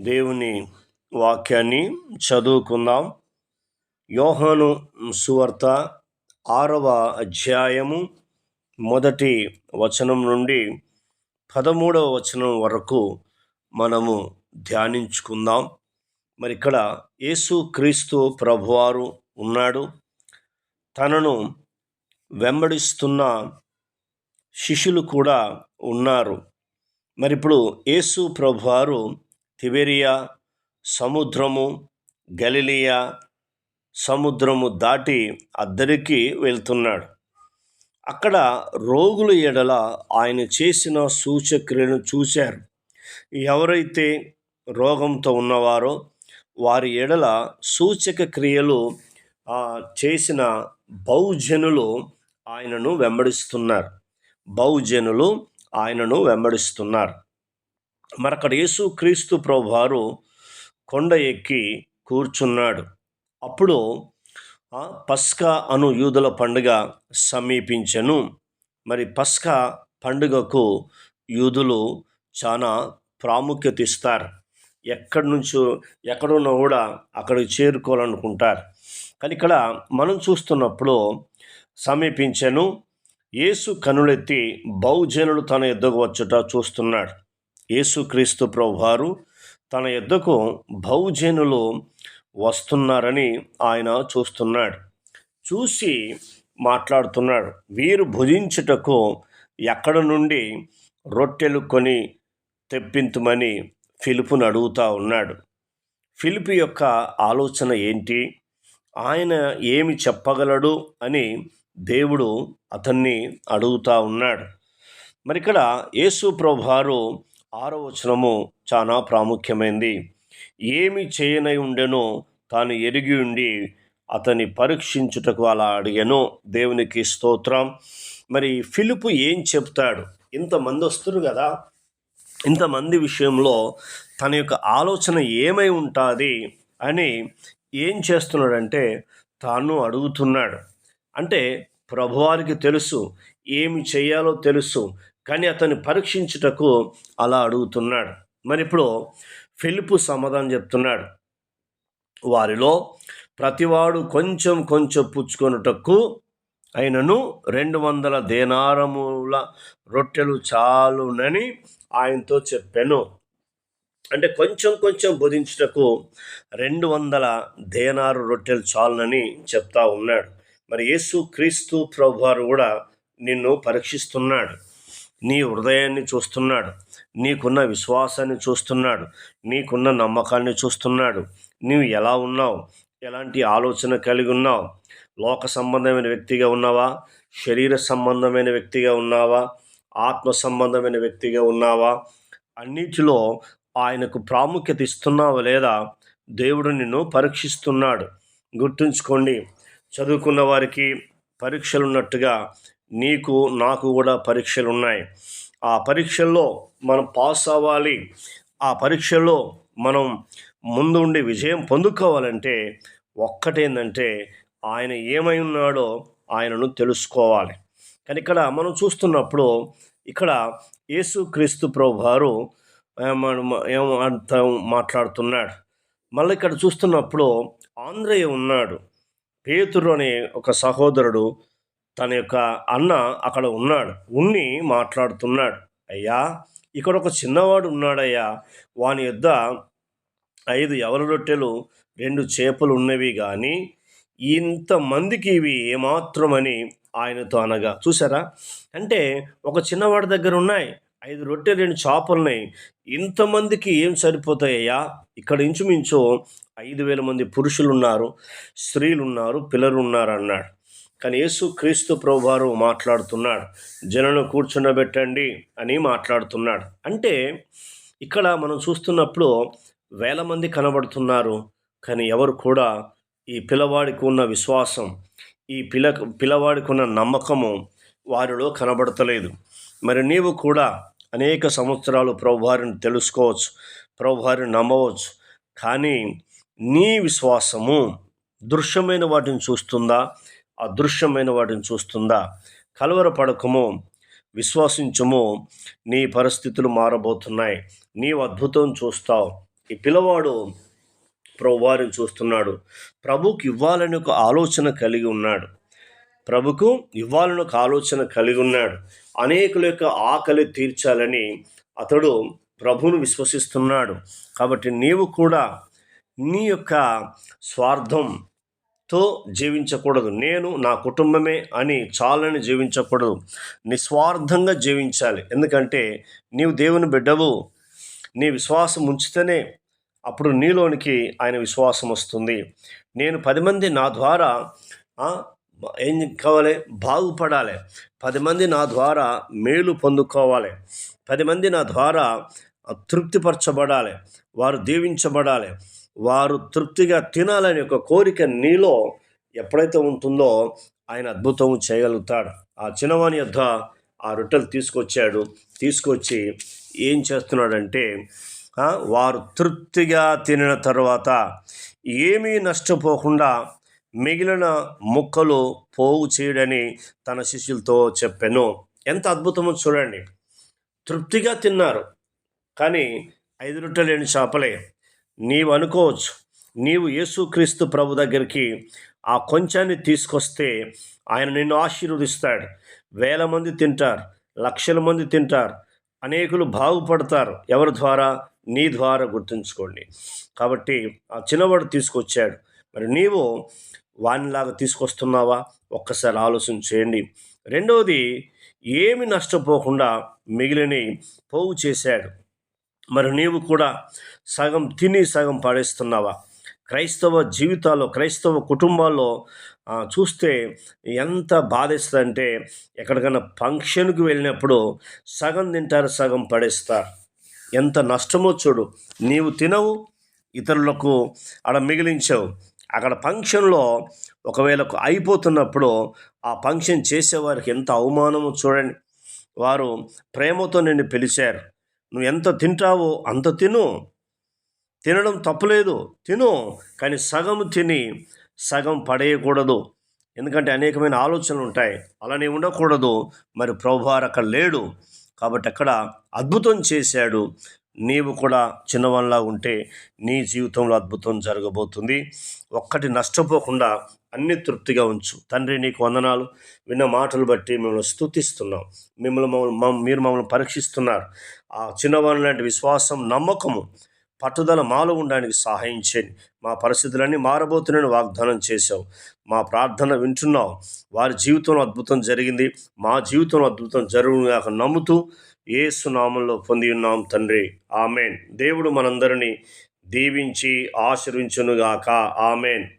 దేవుని వాక్యాన్ని చదువుకుందాం. యోహాను సువార్త ఆరవ అధ్యాయము మొదటి వచనం నుండి పదమూడవ వచనం వరకు మనము ధ్యానించుకుందాం. మరి ఇక్కడ యేసు క్రీస్తు ప్రభువారు ఉన్నాడు. తనను వెంబడిస్తున్న శిష్యులు కూడా ఉన్నారు. మరి ఇప్పుడు యేసు ప్రభువారు తిబెరియా సముద్రము గలిలియా సముద్రము దాటి అద్దరికి వెళ్తున్నాడు. అక్కడ రోగుల ఎడల ఆయన చేసిన సూచక్రియను చూశారు. ఎవరైతే రోగంతో ఉన్నవారో వారి ఎడల సూచక క్రియలు చేసిన బహుజనులు ఆయనను వెంబడిస్తున్నారు. బహుజనులు ఆయనను వెంబడిస్తున్నారు. మరి అక్కడ యేసు క్రీస్తు ప్రభువారు కొండ ఎక్కి కూర్చున్నాడు. అప్పుడు పస్కా అను యూదుల పండుగ సమీపించను. మరి పస్కా పండుగకు యూదులు చాలా ప్రాముఖ్యత ఇస్తారు ఎక్కడి నుంచో ఎక్కడున్నా కూడా అక్కడికి చేరుకోవాలనుకుంటారు. కానీ ఇక్కడ మనం చూస్తున్నప్పుడు సమీపించను. యేసు కనులెత్తి బహుజనులు తన ఎద్దకు వచ్చుట చూస్తున్నాడు. యేసుక్రీస్తు ప్రభువారు తన యుద్ధకు బహుజనులు వస్తున్నారని ఆయన చూస్తున్నాడు. చూసి మాట్లాడుతున్నాడు. వీరు భుజించుటకు ఎక్కడ నుండి రొట్టెలు కొని తెప్పింతుమని ఫిలిపును అడుగుతా ఉన్నాడు. ఫిలిపు యొక్క ఆలోచన ఏంటి? ఆయన ఏమి చెప్పగలడు అని దేవుడు అతన్ని అడుగుతా ఉన్నాడు. మరి ఇక్కడ యేసు ప్రభువారు ఆరో వచనము చాలా ప్రాముఖ్యమైంది. ఏమి చేయనై ఉండెనో తాను ఎరిగి ఉండి అతన్ని పరీక్షించుటకు అలా అడిగాను. దేవునికి స్తోత్రం. మరి ఫిలిపు ఏం చెప్తాడు? ఇంతమంది వస్తారు కదా. ఇంతమంది విషయంలో తన యొక్క ఆలోచన ఏమై ఉంటుంది అని ఏం చేస్తున్నాడంటే తాను అడుగుతున్నాడు. అంటే ప్రభువారికి తెలుసు ఏమి చేయాలో తెలుసు కానీ అతన్ని పరీక్షించుటకు అలా అడుగుతున్నాడు. మరి ఇప్పుడు ఫిలిపు సమాధానం చెప్తున్నాడు. వారిలో ప్రతివాడు కొంచెం కొంచెం పుచ్చుకొనుటకు ఆయనను రెండు వందల దేనారముల రొట్టెలు చాలునని ఆయనతో చెప్పాను. అంటే కొంచెం కొంచెం బోధించుటకు రెండు వందల దేనారు రొట్టెలు చాలునని చెప్తా ఉన్నాడు. మరి యేసు క్రీస్తు ప్రభువారు కూడా నిన్ను పరీక్షిస్తున్నాడు. నీ హృదయాన్ని చూస్తున్నాడు. నీకున్న విశ్వాసాన్ని చూస్తున్నాడు. నీకున్న నమ్మకాన్ని చూస్తున్నాడు. నీవు ఎలా ఉన్నావు? ఎలాంటి ఆలోచన కలిగి ఉన్నావు? లోక సంబంధమైన వ్యక్తిగా ఉన్నావా? శరీర సంబంధమైన వ్యక్తిగా ఉన్నావా? ఆత్మ సంబంధమైన వ్యక్తిగా ఉన్నావా? అన్నిటిలో ఆయనకు ప్రాముఖ్యత ఇస్తున్నావా లేదా? దేవుడు నిన్ను పరీక్షిస్తున్నాడు. గుర్తుంచుకోండి చదువుకున్న వారికి పరీక్షలు ఉన్నట్టుగా నీకు నాకు కూడా పరీక్షలు ఉన్నాయి ఆ పరీక్షల్లో మనం పాస్ అవ్వాలి. ఆ పరీక్షల్లో మనం ముందుండి విజయం పొందుకోవాలంటే ఒక్కటేందంటే ఆయన ఏమై ఉన్నాడో ఆయనను తెలుసుకోవాలి. కానీ ఇక్కడ మనం చూస్తున్నప్పుడు ఇక్కడ యేసుక్రీస్తు ప్రభు వారు ఏమో మాట్లాడుతున్నాడు. మళ్ళీ ఇక్కడ చూస్తున్నప్పుడు ఆంధ్రయ్య ఉన్నాడు. పేతురు అనే ఒక సహోదరుడు తన యొక్క అన్న అక్కడ ఉన్నాడు. ఉన్ని మాట్లాడుతున్నాడు. అయ్యా ఇక్కడ ఒక చిన్నవాడు ఉన్నాడయ్యా. వాని యొద్ద ఐదు ఎవరి రొట్టెలు రెండు చేపలు ఉన్నవి కానీ ఇంతమందికి ఇవి ఏమాత్రమని ఆయనతో అనగా చూసారా అంటే ఒక చిన్నవాడి దగ్గర ఉన్నాయి. ఐదు రొట్టెలు రెండు చేపలు ఉన్నాయి ఇంతమందికి ఏం సరిపోతాయ్యా ఇక్కడ ఇంచుమించు ఐదు వేల మంది పురుషులు ఉన్నారు స్త్రీలు ఉన్నారు పిల్లలు ఉన్నారు అన్నాడు. కానీ యేసు క్రీస్తు ప్రభువారు మాట్లాడుతున్నాడు. జనను కూర్చుండబెట్టండి అని మాట్లాడుతున్నాడు. అంటే ఇక్కడ మనం చూస్తున్నప్పుడు వేల మంది కనబడుతున్నారు కానీ ఎవరు కూడా ఈ పిల్లవాడికి ఉన్న విశ్వాసం ఈ పిల్ల పిల్లవాడికి ఉన్న నమ్మకము వారిలో కనబడతలేదు. మరి నీవు కూడా అనేక సంవత్సరాలు ప్రభువారిని తెలుసుకోవచ్చు ప్రభువారిని నమ్మవచ్చు కానీ నీ విశ్వాసము దృశ్యమైన వాటిని చూస్తుందా? అదృశ్యమైన వాటిని చూస్తుందా? కలవరపడకము విశ్వాసించము నీ పరిస్థితులు మారబోతున్నాయి నీవు అద్భుతం చూస్తావు. ఈ పిల్లవాడు ప్రభువారిని చూస్తున్నాడు. ప్రభుకి ఇవ్వాలని ఒక ఆలోచన కలిగి ఉన్నాడు. ప్రభుకు ఇవ్వాలని ఒక ఆలోచన కలిగి ఉన్నాడు. అనేకుల యొక్క ఆకలి తీర్చాలని అతడు ప్రభును విశ్వసిస్తున్నాడు. కాబట్టి నీవు కూడా నీ యొక్క స్వార్థం తో జీవించకూడదు. నేను నా కుటుంబమే అని చాలని జీవించకూడదు. నిస్వార్థంగా జీవించాలి. ఎందుకంటే నీవు దేవుని బిడ్డవు. నీ విశ్వాసం ఉంచితేనే అప్పుడు నీలోనికి ఆయన విశ్వాసం వస్తుంది. నేను పది మంది నా ద్వారా ఏం కావాలి? బాగుపడాలి. పది మంది నా ద్వారా మేలు పొందుకోవాలి. పది మంది నా ద్వారా తృప్తిపరచబడాలి. వారు దీవించబడాలి. వారు తృప్తిగా తినాలనే ఒక కోరిక నీలో ఎప్పుడైతే ఉంటుందో ఆయన అద్భుతం చేయగలుగుతాడు. ఆ చిన్నవాని యొద్ద ఆ రొట్టెలు తీసుకొచ్చాడు. తీసుకొచ్చి ఏం చేస్తున్నాడంటే వారు తృప్తిగా తినిన తర్వాత ఏమీ నష్టపోకుండా మిగిలిన ముక్కలు పోగు చేయడని తన శిష్యులతో చెప్పాను. ఎంత అద్భుతమో చూడండి. తృప్తిగా తిన్నారు. కానీ ఐదు రొట్టెలేని చేపలే. నీవు అనుకోవచ్చు. నీవు యేసుక్రీస్తు ప్రభు దగ్గరికి ఆ కొంచాన్ని తీసుకొస్తే ఆయన నిన్ను ఆశీర్వదిస్తాడు. వేల మంది తింటారు లక్షల మంది తింటారు అనేకులు బాగుపడతారు. ఎవరి ద్వారా? నీ ద్వారా గుర్తుంచుకోండి. కాబట్టి ఆ చిన్నవాడు తీసుకొచ్చాడు. మరి నీవు వానిలాగా తీసుకొస్తున్నావా? ఒక్కసారి ఆలోచన చేయండి. రెండవది ఏమి నష్టపోకుండా మిగిలిని పోగు చేశాడు. మరి నీవు కూడా సగం తిని సగం పడేస్తున్నావా? క్రైస్తవ జీవితాల్లో క్రైస్తవ కుటుంబాల్లో చూస్తే ఎంత బాధిస్తుందంటే ఎక్కడికైనా ఫంక్షన్కి వెళ్ళినప్పుడు సగం తింటారు సగం పడేస్తారు. ఎంత నష్టమో చూడు. నీవు తినవు ఇతరులకు అక్కడ మిగిలించావు. అక్కడ ఫంక్షన్లో ఒకవేళ అయిపోతున్నప్పుడు ఆ ఫంక్షన్ చేసేవారికి ఎంత అవమానమో చూడండి. వారు ప్రేమతో నిన్ను పిలిచారు. నువ్వు ఎంత తింటావో అంత తిను. తినడం తప్పులేదు తిను. కానీ సగం తిని సగం పడేయకూడదు. ఎందుకంటే అనేకమైన ఆలోచనలు ఉంటాయి. అలానే ఉండకూడదు. మరి ప్రభువారు అక్కడ లేడు. కాబట్టి అక్కడ అద్భుతం చేశాడు. నీవు కూడా చిన్నవాళ్ళలా ఉంటే నీ జీవితంలో అద్భుతం జరగబోతుంది. ఒక్కటి నష్టపోకుండా అన్ని తృప్తిగా ఉంచు. తండ్రి నీకు వందనాలు. విన్న మాటలు బట్టి మిమ్మల్ని స్తుతిస్తున్నాం. మిమ్మల్ని మమ్మల్ని మీరు మమ్మల్ని పరీక్షిస్తున్నారు. ఆ చిన్నవాళ్ళ లాంటి విశ్వాసం నమ్మకము పట్టుదల మాలో ఉండడానికి సహాయం చేయండి. మా పరిస్థితులన్నీ మారబోతున్నాయని వాగ్దానం చేశావు. మా ప్రార్థన వింటున్నావు. వారి జీవితంలో అద్భుతం జరిగింది. మా జీవితంలో అద్భుతం జరుగుగాక నమ్ముతూ ఏసు నామంలో పొంది ఉన్నాం తండ్రి. ఆమెన్. దేవుడు మనందరినీ దీవించి ఆశీర్వించునుగాక. ఆమెన్.